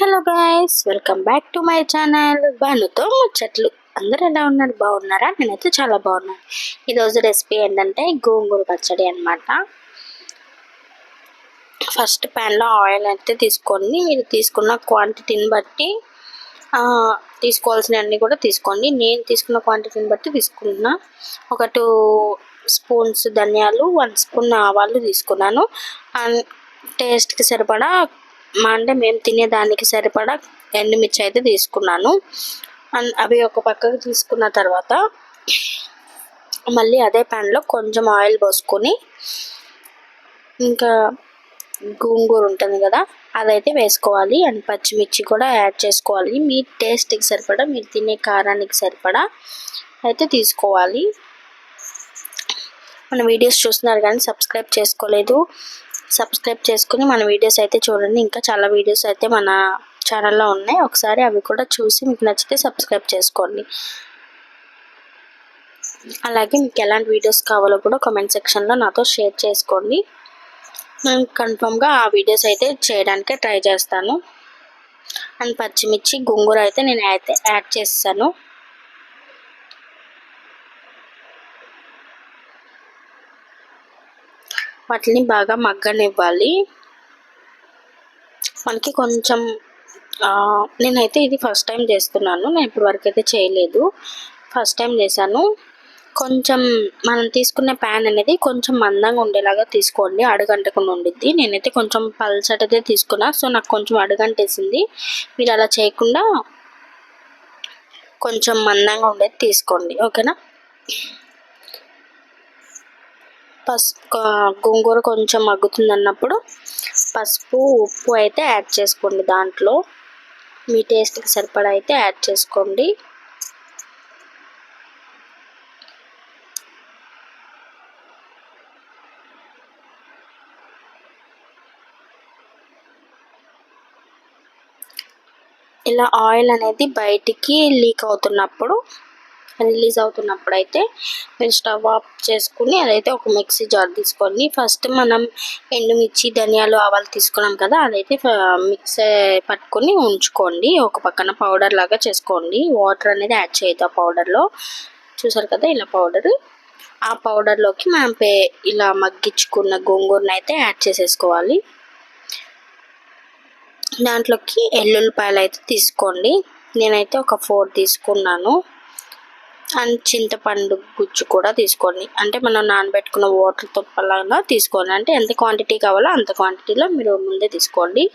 Hello guys welcome back to my channel బానుతో ముచ్చట్లు. అందరూ ఎలా ఉన్నారు? బాగున్నారా? నేనైతే చాలా బాగున్నాను ఈరోజు రెసిపీ ఏంటంటే గోంగూర పచ్చడి అనమాట ఫస్ట్ ప్యాన్లో ఆయిల్ అయితే తీసుకోండి మీరు తీసుకున్న క్వాంటిటీని బట్టి తీసుకోవాల్సినవన్నీ కూడా తీసుకోండి. నేను తీసుకున్న క్వాంటిటీని బట్టి తీసుకున్నా ఒక టూ స్పూన్స్ ధనియాలు వన్ స్పూన్ ఆవాలు తీసుకున్నాను. అండ్ టేస్ట్కి సరిపడా అంటే మేము తినేదానికి సరిపడా ఎండుమిర్చి అయితే తీసుకున్నాను. అండ్ అవి ఒక పక్కకు తీసుకున్న తర్వాత మళ్ళీ అదే ప్యాన్లో కొంచెం ఆయిల్ పోసుకొని ఇంకా గోంగూర ఉంటుంది కదా అదైతే వేసుకోవాలి. అండ్ పచ్చిమిర్చి కూడా యాడ్ చేసుకోవాలి. మీ టేస్ట్కి సరిపడా మీరు తినే కారానికి సరిపడా అయితే తీసుకోవాలి. మన వీడియోస్ చూస్తున్నారు కానీ సబ్స్క్రైబ్ చేసుకోలేదు. సబ్స్క్రైబ్ చేసుకుని మన వీడియోస్ అయితే చూడండి. ఇంకా చాలా వీడియోస్ అయితే మన ఛానల్లో ఉన్నాయి. ఒకసారి అవి కూడా చూసి మీకు నచ్చితే సబ్స్క్రైబ్ చేసుకోండి. అలాగే మీకు ఎలాంటి వీడియోస్ కావాలో కూడా కామెంట్ సెక్షన్లో నాతో షేర్ చేసుకోండి. నేను కన్ఫామ్గా ఆ వీడియోస్ అయితే చేయడానికే ట్రై చేస్తాను. అండ్ పచ్చిమిర్చి గోంగూర అయితే నేను అయితే యాడ్ చేస్తాను. వాటిని బాగా మగ్గనివ్వాలి. మనకి కొంచెం నేనైతే ఇది ఫస్ట్ టైం చేస్తున్నాను. నేను ఇప్పటి వరకు అయితే చేయలేదు. ఫస్ట్ టైం చేశాను. కొంచెం మనం తీసుకునే ప్యాన్ అనేది కొంచెం మందంగా ఉండేలాగా తీసుకోండి. అడుగంటకుండా ఉండిద్ది. నేనైతే కొంచెం పల్చటదే తీసుకున్నా. సో నాకు కొంచెం అడుగంటేసింది. మీరు అలా చేయకుండా కొంచెం మందంగా ఉండేది తీసుకోండి. ఓకేనా? పసుపు గోంగూర కొంచెం మగ్గుతుంది అన్నప్పుడు పసుపు ఉప్పు అయితే యాడ్ చేసుకోండి దాంట్లో. మీ టేస్ట్కి సరిపడా అయితే యాడ్ చేసుకోండి. ఇలా ఆయిల్ అనేది బయటికి లీక్ అవుతున్నప్పుడు రిలీజ్ అవుతున్నప్పుడు అయితే మీరు స్టవ్ ఆఫ్ చేసుకుని అదైతే ఒక మిక్సీ జార్ తీసుకోండి ఫస్ట్ మనం ఎండుమిర్చి ధనియాలు ఆవాలు తీసుకున్నాం కదా అదైతే మిక్సీ పట్టుకొని ఉంచుకోండి. ఒక పక్కన పౌడర్ లాగా చేసుకోండి. వాటర్ అనేది యాడ్ చేయదు ఆ పౌడర్లో. చూసారు కదా ఇలా పౌడర్. ఆ పౌడర్లోకి మనం పే ఇలా మగ్గించుకున్న గోంగూరను అయితే యాడ్ చేసేసుకోవాలి. దాంట్లోకి ఎల్లుల్లిపాయలు అయితే తీసుకోండి. నేనైతే ఒక ఫోర్ తీసుకున్నాను. అండ్ చింతపండు గుజ్జు కూడా తీసుకోండి. అంటే మనం నానబెట్టుకున్న వాటర్ తుప్పలాగా తీసుకోండి. అంటే ఎంత క్వాంటిటీ కావాలో అంత క్వాంటిటీలో మీరు ముందే తీసుకోండి.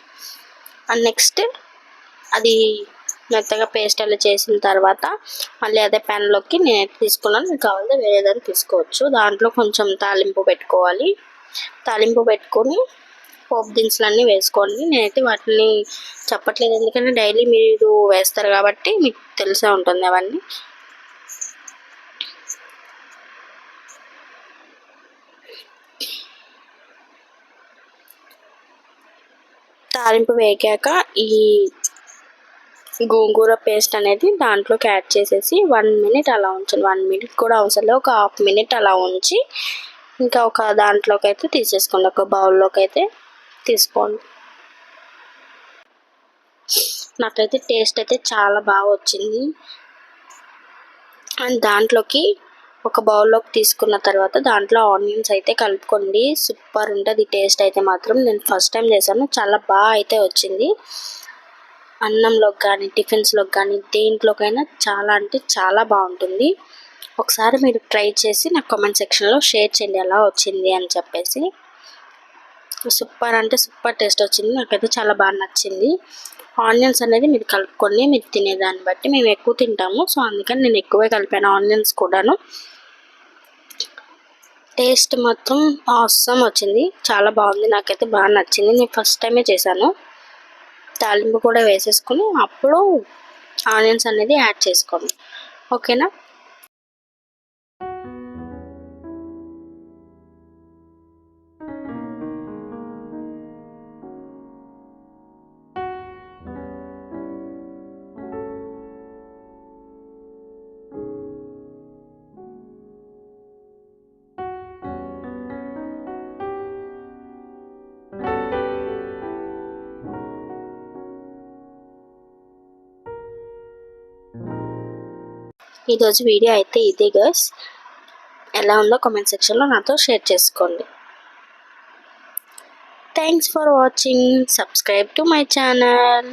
అండ్ నెక్స్ట్ అది మెత్తగా పేస్ట్ అలా చేసిన తర్వాత మళ్ళీ అదే ప్యాన్లోకి నేను తీసుకున్నాను మీకు కావాలంటే వేరే దాన్ని తీసుకోవచ్చు. దాంట్లో కొంచెం తాలింపు పెట్టుకోవాలి. తాలింపు పెట్టుకొని పోపు దినుసులన్నీ వేసుకోండి. నేనైతే వాటిని చెప్పట్లేదు. ఎందుకంటే డైలీ మీరు వేస్తారు కాబట్టి మీకు తెలిసే ఉంటుంది అవన్నీ. తాలింపు వేగాక ఈ గోంగూర పేస్ట్ అనేది దాంట్లోకి యాడ్ చేసేసి వన్ మినిట్ అలా ఉంచండి. వన్ మినిట్ కూడా అవసరం ఒక హాఫ్ మినిట్ అలా ఉంచి ఇంకా ఒక దాంట్లోకి అయితే తీసేసుకోండి. ఒక బౌల్లోకి అయితే తీసుకోండి. నాకైతే టేస్ట్ అయితే చాలా బాగా వచ్చింది. అండ్ దాంట్లోకి ఒక బౌల్లోకి తీసుకున్న తర్వాత దాంట్లో ఆనియన్స్ అయితే కలుపుకోండి. సూపర్ ఉంటుంది టేస్ట్ అయితే మాత్రం. నేను ఫస్ట్ టైం చేశాను చాలా బాగా అయితే వచ్చింది. అన్నంలోకి కానీ టిఫిన్స్లోకి కానీ దేంట్లోకైనా చాలా అంటే చాలా బాగుంటుంది. ఒకసారి మీరు ట్రై చేసి నాకు కామెంట్ సెక్షన్లో షేర్ చేయండి ఎలా వచ్చింది అని చెప్పేసి. సూపర్ అంటే సూపర్ టేస్ట్ వచ్చింది నాకైతే చాలా బాగా నచ్చింది. ఆనియన్స్ అనేది మీరు కలుపుకొని మీరు తినేదాన్ని బట్టి మేము ఎక్కువ తింటాము. సో అందుకని నేను ఎక్కువే కలిపాను ఆనియన్స్ కూడాను. టేస్ట్ మొత్తం అవసరం వచ్చింది. చాలా బాగుంది. నాకైతే బాగా నచ్చింది. నేను ఫస్ట్ టైమే చేశాను. తాలింపు కూడా వేసేసుకుని అప్పుడు ఆనియన్స్ అనేది యాడ్ చేసుకోండి ఓకేనా ఈరోజు వీడియో అయితే ఇదే గర్స్ ఎలా ఉందో కామెంట్ సెక్షన్లో నాతో షేర్ చేసుకోండి. Thanks for watching subscribe to my channel